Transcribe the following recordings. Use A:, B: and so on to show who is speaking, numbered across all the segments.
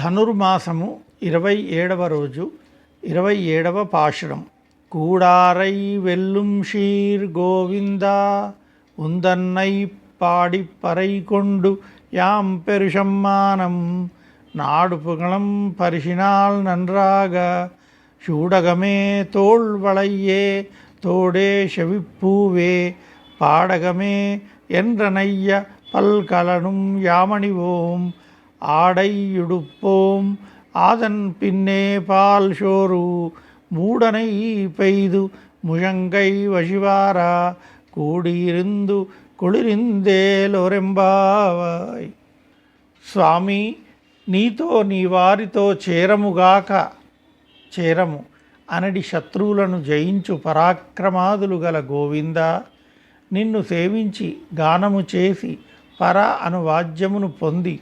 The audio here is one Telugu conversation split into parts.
A: ధనుర్మాసము ఇరవై ఏడవ రోజు ఇరవై ఏడవ పాశురం కూడారై వెల్లుం షీర్ గోవిందా உந்தன்னை பாடிப் பறை கொண்டு யாம் பெருசம்மானம் நாடு புகழும் பரிசினால் நன்றாக சூடகமே தோள் வளையே தோடே செவிப்பூவே பாடகமே என்றனைய பல்கலனும் யாமணிவோம் ஆடையுடுப்போம் ஆதன் பின்னே பால் சோறு மூடனை பெய்து முழங்கை வசிவாரா కూడిరిందు కుళిరిందేలొరెంబావాయ్ స్వామి నీతో నీ వారితో చేరముగాక చేరము అనడి శత్రువులను జయించు పరాక్రమాదులు గల గోవింద నిన్ను సేవించి గానము చేసి పర అను వాద్యమును పొంది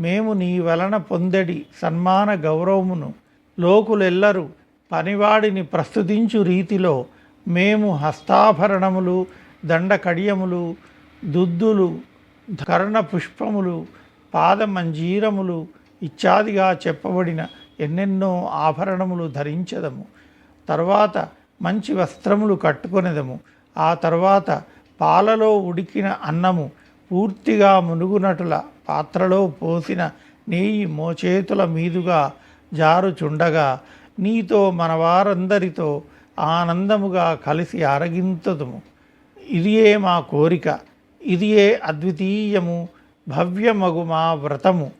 A: మేము నీ వలన పొందడి సన్మాన గౌరవమును. లోకులెల్లరూ పనివాడిని ప్రస్తుతించు రీతిలో మేము హస్తాభరణములు దండకడియములు దుద్దులు కర్ణ పుష్పములు పాదమంజీరములు ఇత్యాదిగా చెప్పబడిన ఎన్నెన్నో ఆభరణములు ధరించదము. తర్వాత మంచి వస్త్రములు కట్టుకొనేదము. ఆ తర్వాత పాలలో ఉడికిన అన్నము పూర్తిగా మునుగునటుల పాత్రలో పోసిన నెయ్యి మోచేతుల మీదుగా జారుచుండగా నీతో మన వారందరితో ఆనందముగా కలిసి అరగింతదుము. ఇదియే మా కోరిక ఇదియే అద్వితీయము భవ్యమగు మా వ్రతము.